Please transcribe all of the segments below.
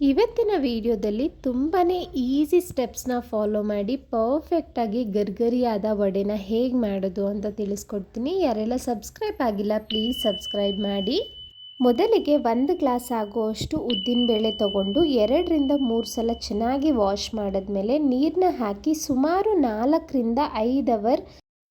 ಇವತ್ತಿನ ವಿಡಿಯೋದಲ್ಲಿ ತುಂಬಾ ಈಸಿ ಸ್ಟೆಪ್ಸ್ನ ಫಾಲೋ ಮಾಡಿ ಪರ್ಫೆಕ್ಟಾಗಿ ಗರ್ಗರಿಯಾದ ವಡೆನ ಹೇಗೆ ಮಾಡೋದು ಅಂತ ತಿಳಿಸ್ಕೊಡ್ತೀನಿ. ಯಾರೆಲ್ಲ ಸಬ್ಸ್ಕ್ರೈಬ್ ಆಗಿಲ್ಲ, ಪ್ಲೀಸ್ ಸಬ್ಸ್ಕ್ರೈಬ್ ಮಾಡಿ. ಮೊದಲಿಗೆ ಒಂದು ಗ್ಲಾಸ್ ಆಗುವಷ್ಟು ಉದ್ದಿನಬೇಳೆ ತಗೊಂಡು ಎರಡರಿಂದ ಮೂರು ಸಲ ಚೆನ್ನಾಗಿ ವಾಶ್ ಮಾಡಿದ್ಮೇಲೆ ನೀರನ್ನ ಹಾಕಿ ಸುಮಾರು ನಾಲ್ಕರಿಂದ ಐದು ಅವರ್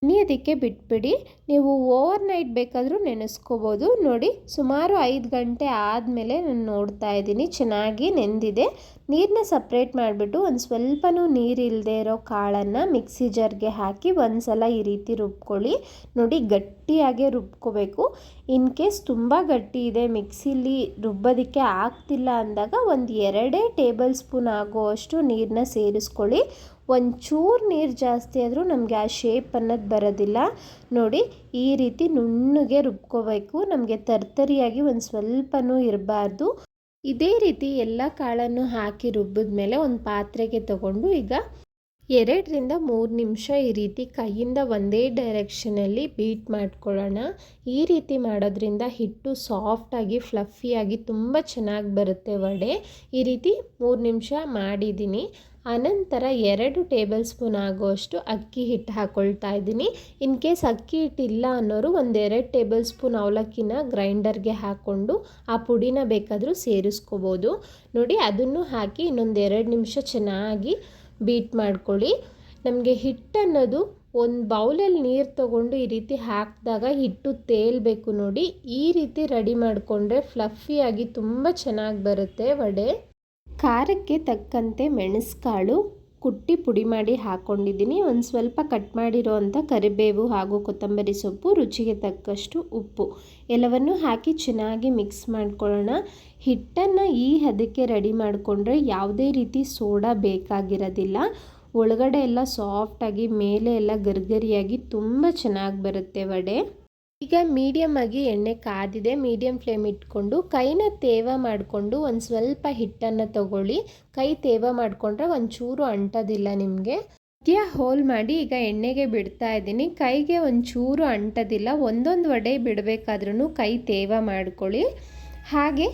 ನೆನೆಯೋದಕ್ಕೆ ಬಿಟ್ಬಿಡಿ. ನೀವು ಓವರ್ ನೈಟ್ ಬೇಕಾದರೂ ನೆನೆಸ್ಕೋಬೋದು. ನೋಡಿ, ಸುಮಾರು ಐದು ಗಂಟೆ ಆದಮೇಲೆ ನಾನು ನೋಡ್ತಾ ಇದ್ದೀನಿ. ಚೆನ್ನಾಗಿ ನೆಂದಿದೆ. ನೀರನ್ನ ಸಪ್ರೇಟ್ ಮಾಡಿಬಿಟ್ಟು ಒಂದು ಸ್ವಲ್ಪನೂ ನೀರಿಲ್ಲದೆ ಇರೋ ಕಾಳನ್ನು ಮಿಕ್ಸಿ ಜಾರ್ಗೆ ಹಾಕಿ ಒಂದು ಸಲ ಈ ರೀತಿ ರುಬ್ಕೊಳ್ಳಿ. ನೋಡಿ, ಗಟ್ಟಿಯಾಗೆ ರುಬ್ಕೋಬೇಕು. ಇನ್ ಕೇಸ್ ತುಂಬ ಗಟ್ಟಿ ಇದೆ, ಮಿಕ್ಸಿಲಿ ರುಬ್ಬೋದಕ್ಕೆ ಆಗ್ತಿಲ್ಲ ಅಂದಾಗ ಒಂದು ಎರಡೇ ಟೇಬಲ್ ಸ್ಪೂನ್ ಆಗುವಷ್ಟು ನೀರನ್ನ ಸೇರಿಸ್ಕೊಳ್ಳಿ. ಒಂಚೂರು ನೀರು ಜಾಸ್ತಿ ಆದರೂ ನಮಗೆ ಆ ಶೇಪ್ ಅನ್ನೋದು ಬರೋದಿಲ್ಲ. ನೋಡಿ, ಈ ರೀತಿ ನುಣ್ಣಗೆ ರುಬ್ಕೋಬೇಕು. ನಮಗೆ ತರ್ತರಿಯಾಗಿ ಒಂದು ಸ್ವಲ್ಪನೂ ಇರಬಾರ್ದು. ಇದೇ ರೀತಿ ಎಲ್ಲ ಕಾಳನ್ನು ಹಾಕಿ ರುಬ್ಬಿದ ಮೇಲೆ ಒಂದು ಪಾತ್ರೆಗೆ ತಗೊಂಡು ಈಗ ಎರಡರಿಂದ ಮೂರು ನಿಮಿಷ ಈ ರೀತಿ ಕೈಯಿಂದ ಒಂದೇ ಡೈರೆಕ್ಷನಲ್ಲಿ ಬೀಟ್ ಮಾಡ್ಕೊಳ್ಳೋಣ. ಈ ರೀತಿ ಮಾಡೋದ್ರಿಂದ ಹಿಟ್ಟು ಸಾಫ್ಟಾಗಿ ಫ್ಲಫಿಯಾಗಿ ತುಂಬ ಚೆನ್ನಾಗಿ ಬರುತ್ತೆ ವಡೆ. ಈ ರೀತಿ ಮೂರು ನಿಮಿಷ ಮಾಡಿದ್ದೀನಿ. ಅನಂತರ ಎರಡು ಟೇಬಲ್ ಸ್ಪೂನ್ ಆಗುವಷ್ಟು ಅಕ್ಕಿ ಹಿಟ್ಟು ಹಾಕ್ಕೊಳ್ತಾ ಇದ್ದೀನಿ. ಇನ್ ಕೇಸ್ ಅಕ್ಕಿ ಹಿಟ್ಟಿಲ್ಲ ಅನ್ನೋರು ಒಂದೆರಡು ಟೇಬಲ್ ಸ್ಪೂನ್ ಅವಲಕ್ಕಿನ ಗ್ರೈಂಡರ್ಗೆ ಹಾಕ್ಕೊಂಡು ಆ ಪುಡಿನ ಬೇಕಾದರೂ ಸೇರಿಸ್ಕೋಬೋದು. ನೋಡಿ, ಅದನ್ನು ಹಾಕಿ ಇನ್ನೊಂದು ಎರಡು ನಿಮಿಷ ಚೆನ್ನಾಗಿ ಬೀಟ್ ಮಾಡ್ಕೊಳ್ಳಿ. ನಮಗೆ ಹಿಟ್ಟನ್ನೋದು ಒಂದು ಬೌಲಲ್ಲಿ ನೀರು ತಗೊಂಡು ಈ ರೀತಿ ಹಾಕಿದಾಗ ಹಿಟ್ಟು ತೇಲಬೇಕು ನೋಡಿ. ಈ ರೀತಿ ರೆಡಿ ಮಾಡಿಕೊಂಡ್ರೆ ಫ್ಲಫಿಯಾಗಿ ತುಂಬ ಚೆನ್ನಾಗಿ ಬರುತ್ತೆ ವಡೆ. ಖಾರಕ್ಕೆ ತಕ್ಕಂತೆ ಮೆಣಸುಕಾಳು ಕುಟ್ಟಿ ಪುಡಿ ಮಾಡಿ ಹಾಕ್ಕೊಂಡಿದ್ದೀನಿ ಒಂದು ಸ್ವಲ್ಪ ಕಟ್ ಮಾಡಿರೋ ಕರಿಬೇವು ಹಾಗೂ ಕೊತ್ತಂಬರಿ ಸೊಪ್ಪು, ರುಚಿಗೆ ತಕ್ಕಷ್ಟು ಉಪ್ಪು. ಎಲ್ಲವನ್ನು ಹಾಕಿ ಚೆನ್ನಾಗಿ ಮಿಕ್ಸ್ ಮಾಡ್ಕೊಳ್ಳೋಣ. ಹಿಟ್ಟನ್ನು ಈ ಹದಕ್ಕೆ ರೆಡಿ ಮಾಡಿಕೊಂಡ್ರೆ ಯಾವುದೇ ರೀತಿ ಸೋಡಾ ಬೇಕಾಗಿರೋದಿಲ್ಲ. ಒಳಗಡೆ ಎಲ್ಲ ಸಾಫ್ಟಾಗಿ ಮೇಲೆ ಎಲ್ಲ ಗರ್ಗರಿಯಾಗಿ ತುಂಬ ಚೆನ್ನಾಗಿ ಬರುತ್ತೆ ವಡೆ. ಈಗ ಮೀಡಿಯಮ್ ಆಗಿ ಎಣ್ಣೆ ಕಾದಿದೆ ಮೀಡಿಯಮ್ ಫ್ಲೇಮ್ ಇಟ್ಕೊಂಡು ಕೈನ ತೇವ ಮಾಡಿಕೊಂಡು ಒಂದು ಸ್ವಲ್ಪ ಹಿಟ್ಟನ್ನು ತಗೊಳ್ಳಿ. ಕೈ ತೇವ ಮಾಡಿಕೊಂಡ್ರೆ ಒಂಚೂರು ಅಂಟೋದಿಲ್ಲ ನಿಮಗೆ. ಮಧ್ಯ ಹೋಲ್ ಮಾಡಿ ಈಗ ಎಣ್ಣೆಗೆ ಬಿಡ್ತಾ ಇದ್ದೀನಿ. ಕೈಗೆ ಒಂಚೂರು ಅಂಟೋದಿಲ್ಲ, ಒಂದೊಂದು ವಡೆ ಬಿಡಬೇಕಾದ್ರೂ ಕೈ ತೇವ ಮಾಡ್ಕೊಳ್ಳಿ. ಹಾಗೆ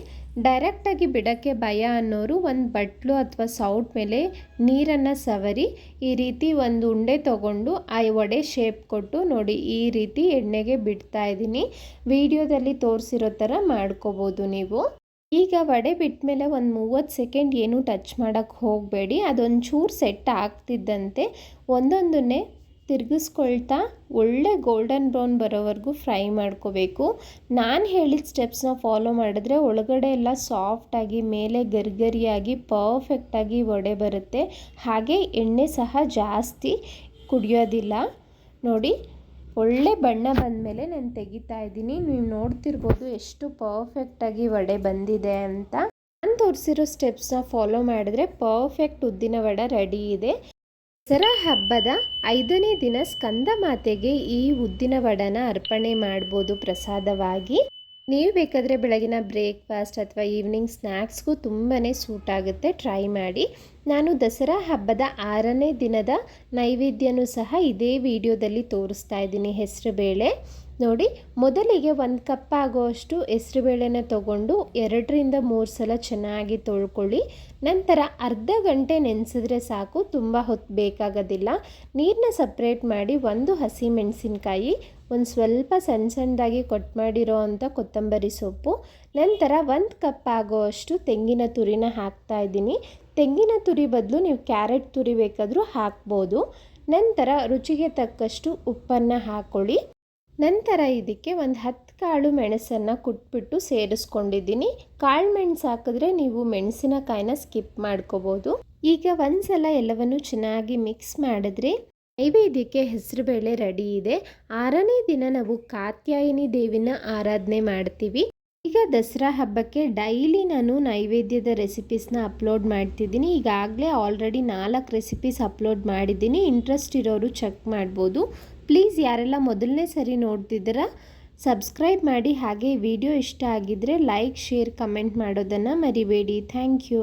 ಡೈರೆಕ್ಟಾಗಿ ಬಿಡೋಕ್ಕೆ ಭಯ ಅನ್ನೋರು ಒಂದು ಬಟ್ಲು ಅಥವಾ ಸೌಟ್ ಮೇಲೆ ನೀರನ್ನು ಸವರಿ, ಈ ರೀತಿ ಒಂದು ಉಂಡೆ ತಗೊಂಡು ಆ ವಡೆ ಶೇಪ್ ಕೊಟ್ಟು ನೋಡಿ, ಈ ರೀತಿ ಎಣ್ಣೆಗೆ ಬಿಡ್ತಾ ಇದ್ದೀನಿ. ವಿಡಿಯೋದಲ್ಲಿ ತೋರಿಸಿರೋ ಥರ ಮಾಡ್ಕೋಬೋದು ನೀವು. ಈಗ ವಡೆ ಬಿಟ್ಟ ಮೇಲೆ ಒಂದು ಮೂವತ್ತು ಸೆಕೆಂಡ್ ಏನು ಟಚ್ ಮಾಡೋಕ್ಕೆ ಹೋಗಬೇಡಿ. ಅದೊಂಚೂರು ಸೆಟ್ ಆಗ್ತಿದ್ದಂತೆ. ಒಂದೊಂದನ್ನೇ ತಿರುಗಿಸ್ಕೊಳ್ತಾ ಒಳ್ಳೆ ಗೋಲ್ಡನ್ ಬ್ರೌನ್ ಬರೋವರೆಗೂ ಫ್ರೈ ಮಾಡ್ಕೋಬೇಕು. ನಾನು ಹೇಳಿದ ಸ್ಟೆಪ್ಸ್ನ ಫಾಲೋ ಮಾಡಿದ್ರೆ ಒಳಗಡೆ ಎಲ್ಲ ಸಾಫ್ಟಾಗಿ ಮೇಲೆ ಗರಿಗರಿಯಾಗಿ ಪರ್ಫೆಕ್ಟಾಗಿ ವಡೆ ಬರುತ್ತೆ. ಹಾಗೆ ಎಣ್ಣೆ ಸಹ ಜಾಸ್ತಿ ಕುಡಿಯೋದಿಲ್ಲ. ನೋಡಿ, ಒಳ್ಳೆ ಬಣ್ಣ ಬಂದಮೇಲೆ ನಾನು ತೆಗಿತಾ ಇದ್ದೀನಿ. ನೀವು ನೋಡ್ತಿರ್ಬೋದು ಎಷ್ಟು ಪರ್ಫೆಕ್ಟಾಗಿ ವಡೆ ಬಂದಿದೆ ಅಂತ. ನಾನು ತೋರಿಸಿರೋ ಸ್ಟೆಪ್ಸ್ನ ಫಾಲೋ ಮಾಡಿದ್ರೆ ಪರ್ಫೆಕ್ಟ್ ಉದ್ದಿನ ವಡೆ ರೆಡಿ ಇದೆ. ದಸರಾ ಹಬ್ಬದ ಐದನೇ ದಿನ ಸ್ಕಂದ ಮಾತೆಗೆ ಈ ಉದ್ದಿನ ವಡನ ಅರ್ಪಣೆ ಮಾಡ್ಬೋದು ಪ್ರಸಾದವಾಗಿ. ನೀವು ಬೇಕಾದರೆ ಬೆಳಗಿನ ಬ್ರೇಕ್ಫಾಸ್ಟ್ ಅಥವಾ ಈವ್ನಿಂಗ್ ಸ್ನ್ಯಾಕ್ಸ್ಗೂ ತುಂಬಾ ಸೂಟ್ ಆಗುತ್ತೆ ಟ್ರೈ ಮಾಡಿ. ನಾನು ದಸರಾ ಹಬ್ಬದ ಆರನೇ ದಿನದ ನೈವೇದ್ಯನೂ ಸಹ ಇದೇ ವಿಡಿಯೋದಲ್ಲಿ ತೋರಿಸ್ತಾ ಇದ್ದೀನಿ. ಹೆಸರು ಬೇಳೆ. ನೋಡಿ, ಮೊದಲಿಗೆ ಒಂದು ಕಪ್ ಆಗೋಷ್ಟು ಹೆಸರುಬೇಳೆನ ತಗೊಂಡು ಎರಡರಿಂದ ಮೂರು ಸಲ ಚೆನ್ನಾಗಿ ತೊಳ್ಕೊಳ್ಳಿ. ನಂತರ ಅರ್ಧ ಗಂಟೆ ನೆನೆಸಿದ್ರೆ ಸಾಕು, ತುಂಬ ಹೊತ್ತು ಬೇಕಾಗೋದಿಲ್ಲ. ನೀರನ್ನ ಸಪ್ರೇಟ್ ಮಾಡಿ ಒಂದು ಹಸಿ ಮೆಣಸಿನ್ಕಾಯಿ, ಒಂದು ಸ್ವಲ್ಪ ಸಣ್ಣ ಸಣ್ಣದಾಗಿ ಕೊಟ್ಟು ಮಾಡಿರೋ ಅಂಥ ಕೊತ್ತಂಬರಿ ಸೊಪ್ಪು. ನಂತರ ಒಂದು ಕಪ್ ಆಗೋವಷ್ಟು ತೆಂಗಿನ ತುರಿನ ಹಾಕ್ತಾ ಇದ್ದೀನಿ. ತೆಂಗಿನ ತುರಿ ಬದಲು ನೀವು ಕ್ಯಾರೆಟ್ ತುರಿ ಬೇಕಾದರೂ ಹಾಕ್ಬೋದು. ನಂತರ ರುಚಿಗೆ ತಕ್ಕಷ್ಟು ಉಪ್ಪನ್ನು ಹಾಕ್ಕೊಳ್ಳಿ ನಂತರ ಇದಕ್ಕೆ ಒಂದು ಹತ್ತು ಕಾಳು ಮೆಣಸನ್ನು ಕುಟ್ಬಿಟ್ಟು ಸೇರಿಸ್ಕೊಂಡಿದ್ದೀನಿ. ಕಾಳು ಮೆಣಸು ಹಾಕಿದ್ರೆ ನೀವು ಮೆಣಸಿನಕಾಯಿನ ಸ್ಕಿಪ್ ಮಾಡ್ಕೋಬೋದು. ಈಗ ಒಂದ್ಸಲ ಎಲ್ಲವನ್ನು ಚೆನ್ನಾಗಿ ಮಿಕ್ಸ್ ಮಾಡಿದ್ರೆ ನೈವೇದ್ಯಕ್ಕೆ ಹೆಸರುಬೇಳೆ ರೆಡಿ ಇದೆ. ಆರನೇ ದಿನ ನಾವು ಕಾತ್ಯಾಯಿನಿ ದೇವಿನ ಆರಾಧನೆ ಮಾಡ್ತೀವಿ. ಈಗ ದಸರಾ ಹಬ್ಬಕ್ಕೆ ಡೈಲಿ ನಾನು ನೈವೇದ್ಯದ ರೆಸಿಪೀಸ್ನ ಅಪ್ಲೋಡ್ ಮಾಡ್ತಿದ್ದೀನಿ. ಈಗಾಗಲೇ ಆಲ್ರೆಡಿ ನಾಲ್ಕು ರೆಸಿಪೀಸ್ ಅಪ್ಲೋಡ್ ಮಾಡಿದ್ದೀನಿ. ಇಂಟ್ರೆಸ್ಟ್ ಇರೋರು ಚೆಕ್ ಮಾಡ್ಬೋದು. ಪ್ಲೀಸ್ ಯಾರೆಲ್ಲ ಮೊದಲನೇ ಸರಿ ನೋಡ್ತಿದ್ದೀರಾ, ಸಬ್ಸ್ಕ್ರೈಬ್ ಮಾಡಿ ಹಾಗೆ ವಿಡಿಯೋ ಇಷ್ಟ ಆಗಿದ್ದರೆ ಲೈಕ್ ಶೇರ್ ಕಮೆಂಟ್ ಮಾಡೋದನ್ನು ಮರಿಬೇಡಿ. Thank you